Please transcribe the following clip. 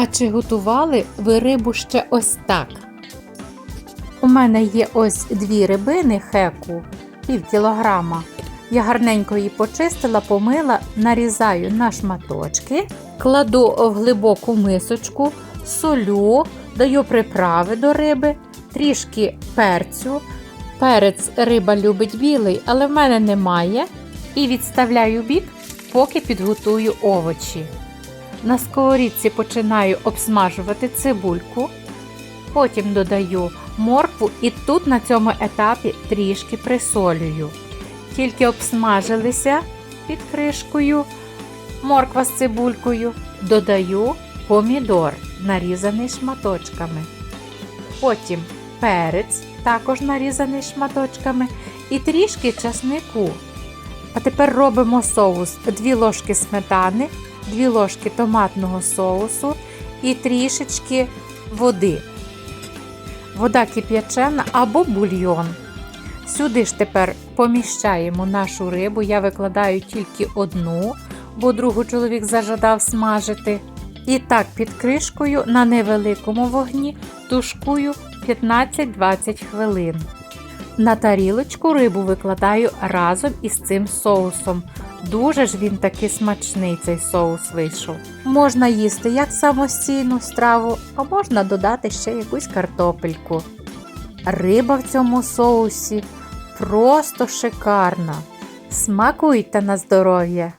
А чи готували ви рибу ще ось так? У мене є ось дві рибини хеку, пів кілограма. Я гарненько її почистила, помила, нарізаю на шматочки, кладу в глибоку мисочку, солю, даю приправи до риби, трішки перцю. Перець риба любить білий, але в мене немає. І відставляю бік, поки підготую овочі. На сковорідці починаю обсмажувати цибульку, потім додаю моркву і тут на цьому етапі трішки присолюю. Тільки обсмажилися під кришкою морква з цибулькою, додаю помідор, нарізаний шматочками. Потім перець, також нарізаний шматочками, і трішки часнику. А тепер робимо соус: 2 ложки сметани, 2 ложки томатного соусу і трішечки води. Вода кип'ячена або бульйон. Сюди ж тепер поміщаємо нашу рибу. Я викладаю тільки одну, бо другу чоловік зажадав смажити. І так під кришкою на невеликому вогні тушкую 15-20 хвилин. На тарілочку рибу викладаю разом із цим соусом. Дуже ж він таки смачний цей соус вийшов. Можна їсти як самостійну страву, а можна додати ще якусь картопельку. Риба в цьому соусі просто шикарна. Смакуйте на здоров'я!